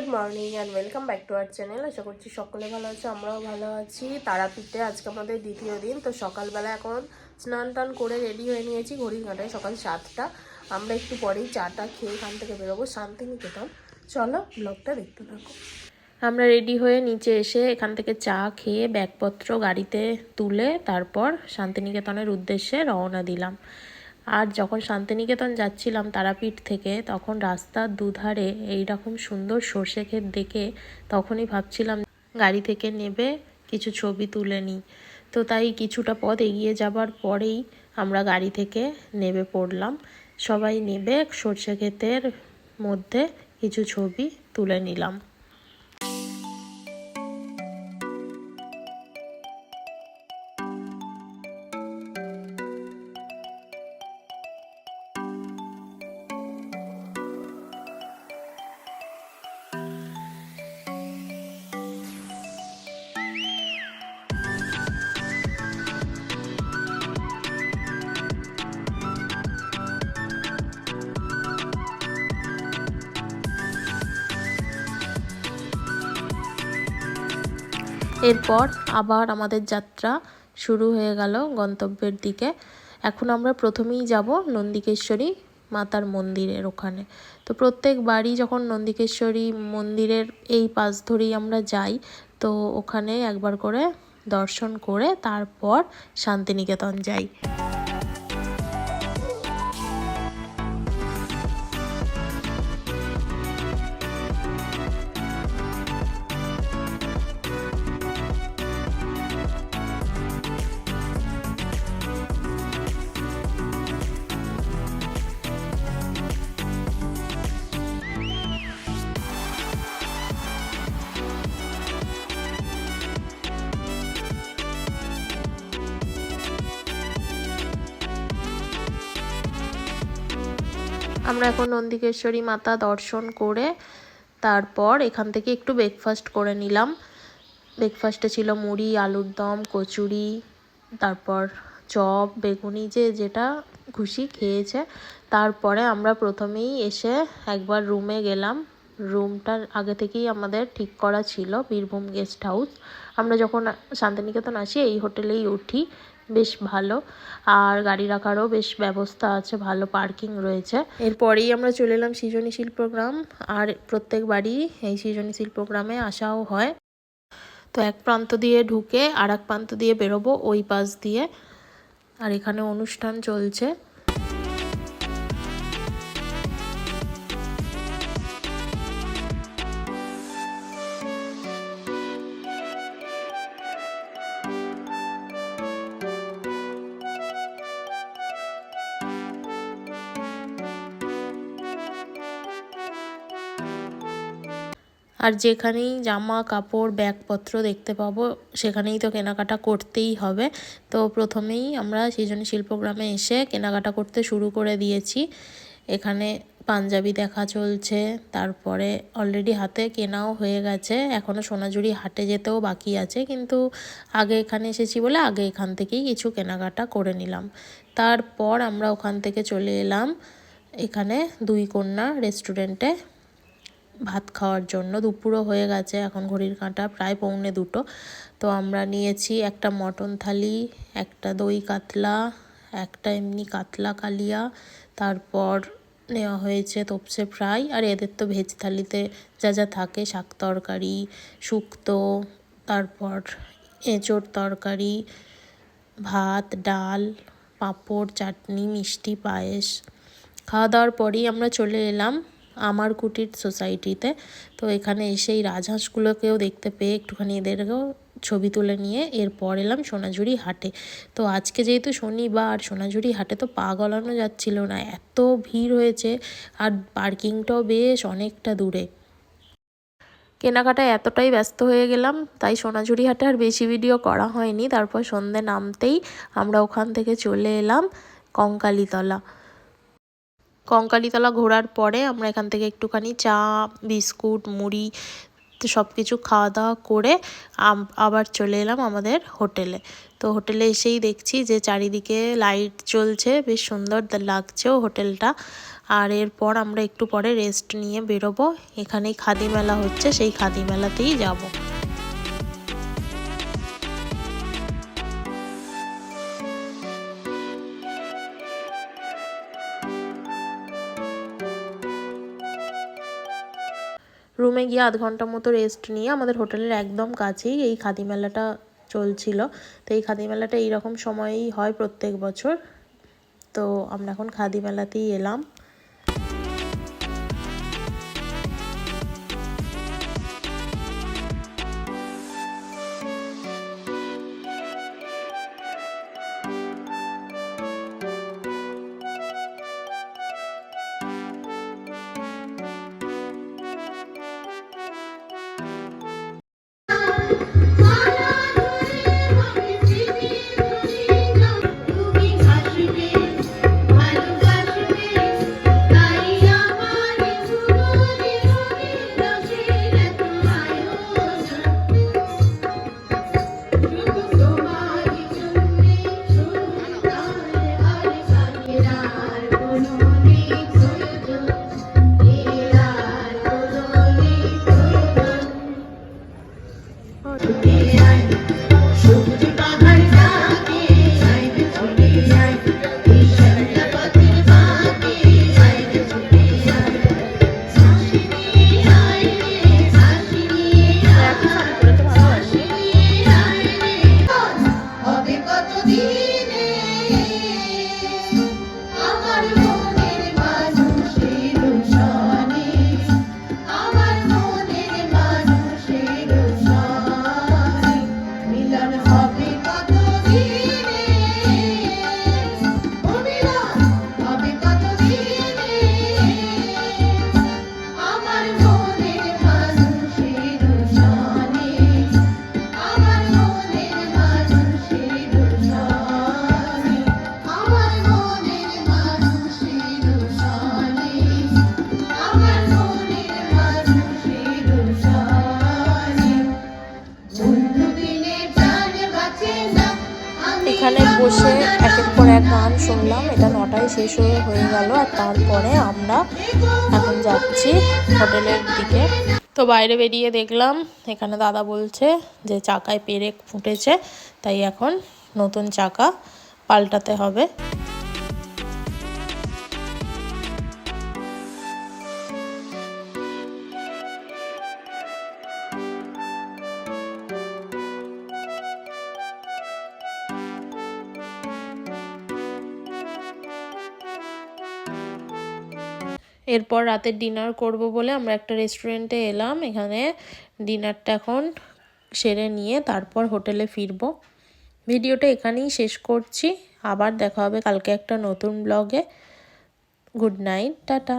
Good morning and welcome back to our channel আশা করছি সকলে ভালো আছে, আমরাও ভালো আছি। তারাপীঠে আজকে আমাদের দ্বিতীয় দিন, তো সকালবেলা এখন স্নান টান করে রেডি হয়ে নিয়েছি ঘড়ির কাঁটায় সকাল সাতটা। আমরা একটু পরেই চাটা খেয়ে এখান থেকে বেরোবো, শান্তিনিকেতন। চলো ব্লগটা দেখতে থাকো। আমরা রেডি হয়ে নিচে এসে এখান থেকে চা খেয়ে ব্যাগপত্র গাড়িতে তুলে তারপর শান্তিনিকেতনের উদ্দেশ্যে রওনা দিলাম। আর যখন শান্তিনিকেতন যাচ্ছিলাম তারাপীঠ থেকে, তখন রাস্তার দুধারে এই রকম সুন্দর সর্ষে ক্ষেত দেখে তখনই ভাবছিলাম গাড়ি থেকে নেবে, কিছু ছবি তুলে নিই। তো তাই কিছুটা পথ এগিয়ে যাবার পরেই আমরা গাড়ি থেকে নেবে পড়লাম। সবাই নেবে সর্ষে ক্ষেতের মধ্যে কিছু ছবি তুলে নিলাম। এরপর আবার আমাদের যাত্রা শুরু হয়ে গেল গন্তব্যের দিকে। এখন আমরা প্রথমেই যাব নন্দিকেশ্বরী মাতার মন্দিরের ওখানে। তো প্রত্যেক বাড়ি যখন নন্দিকেশ্বরী মন্দিরের এই পাশ ধরেই আমরা যাই, তো ওখানে একবার করে দর্শন করে তারপর শান্তিনিকেতন যাই। আমরা এখন নন্দিকেশ্বরী মাতা দর্শন করে তারপর এখান থেকে একটু ব্রেকফাস্ট করে নিলাম। ব্রেকফাস্টে ছিল মুড়ি, আলুর দম, কচুরি, তারপর চপ, বেগুনি, যে যেটা খুশি খেয়েছে। তারপরে আমরা প্রথমেই এসে একবার রুমে গেলাম। রুমটার আগে থেকেই আমাদের ঠিক করা ছিল বীরভূম গেস্ট হাউস। আমরা যখন শান্তিনিকেতন আসি, এই হোটেলেই উঠি, বেশ ভালো। আর গাড়ি রাখারও বেশ ব্যবস্থা আছে, ভালো পার্কিং রয়েছে। এরপরেই আমরা চলে এলাম সৃজনী শিল্পগ্রাম আর প্রত্যেক বাড়ি এই সৃজনী শিল্পগ্রামে আসাও হয়। তো এক প্রান্ত দিয়ে ঢুকে আর এক প্রান্ত দিয়ে বেরোবো, ওই পাশ দিয়ে। আর এখানে অনুষ্ঠান চলছে। আর যেখানেই জামা, কাপড়, ব্যাগপত্র দেখতে পাবো, সেখানেই তো কেনাকাটা করতেই হবে। তো প্রথমেই আমরা সৃজনী শিল্পগ্রামে এসে কেনাকাটা করতে শুরু করে দিয়েছি। এখানে পাঞ্জাবি দেখা চলছে, তারপরে অলরেডি হাতে কেনাও হয়ে গেছে। এখনও সোনাঝুরি হাটে যেতেও বাকি আছে, কিন্তু আগে এখানে এসেছি বলে আগে এখান থেকেই কিছু কেনাকাটা করে নিলাম। তারপর আমরা ওখান থেকে চলে এলাম। এখানে দুই কন্যা রেস্টুরেন্টে ভাত খাওয়ার জন্য। দুপুরও হয়ে গেছে, এখন ঘড়ির কাঁটা, প্রায় পৌনে দুটো। তো আমরা নিয়েছি একটা মটন থালি, একটা দই কাতলা, একটা এমনি কাতলা কালিয়া, তারপর নেওয়া হয়েছে তপসে ফ্রাই। আর এদের তো ভেজ থালিতে যা যা থাকে, শাক তরকারি, শুক্তো, তারপর এঁচোড় তরকারি, ভাত, ডাল, পাঁপড়, চাটনি, মিষ্টি, পায়েস। খাওয়া দাওয়ার পরেই আমরা চলে এলাম আমার কুটির সোসাইটিতে। তো এখানে এসে এই রাজহাঁসগুলোকেও দেখতে পেয়ে একটুখানি এদেরকেও ছবি তুলে নিয়ে এরপর এলাম সোনাঝুরি হাটে। তো আজকে যেহেতু শনিবার, সোনাঝুরি হাটে তো পা গলানো যাচ্ছিল না, এত ভিড় হয়েছে আর পার্কিংটাও বেশ অনেকটা দূরে। কেনাকাটায় এতটাই ব্যস্ত হয়ে গেলাম, তাই সোনাঝুরি হাটে আর বেশি ভিডিও করা হয়নি। তারপর সন্ধে নামতেই আমরা ওখান থেকে চলে এলাম কঙ্কালীতলা। কঙ্কালীতলা ঘোরার পরে আমরা এখান থেকে একটুখানি চা, বিস্কুট, মুড়ি, তো সব কিছু খাওয়া দাওয়া করে আবার চলে এলাম আমাদের হোটেলে। তো হোটেলে এসেই দেখছি যে চারিদিকে লাইট জ্বলছে, বেশ সুন্দর লাগছেও হোটেলটা। আর এরপর আমরা একটু পরে রেস্ট নিয়ে বেরোবো। এখানেই খাদি মেলা হচ্ছে, সেই খাদি মেলাতেই যাব। রুমে গিয়ে আধ ঘণ্টা মতো রেস্ট নিয়ে আমাদের হোটেলের একদম কাছেই এই খাদি মেলাটা চলছিল। তো এই খাদি মেলাটা এইরকম সময়েই হয় প্রত্যেক বছর। তো আমরা এখন খাদি মেলাতেই এলাম। শুনলাম, এটা নটায় শেষ হয়ে হয়ে গেল আর তারপরে আমরা এখন যাচ্ছি হোটেলের দিকে। তো বাইরে বেরিয়ে দেখলাম, এখানে দাদা বলছে যে চাকায় পেরেক ফুটেছে, তাই এখন নতুন চাকা পাল্টাতে হবে। এরপর রাতের ডিনার করব বলে আমরা একটা রেস্টুরেন্টে এলাম। এখানে ডিনারটা এখন সেরে নিয়ে তারপর হোটেলে ফিরবো। ভিডিওটা এখানেই শেষ করছি। আবার দেখা হবে কালকে একটা নতুন ব্লগে গুড নাইট টাটা।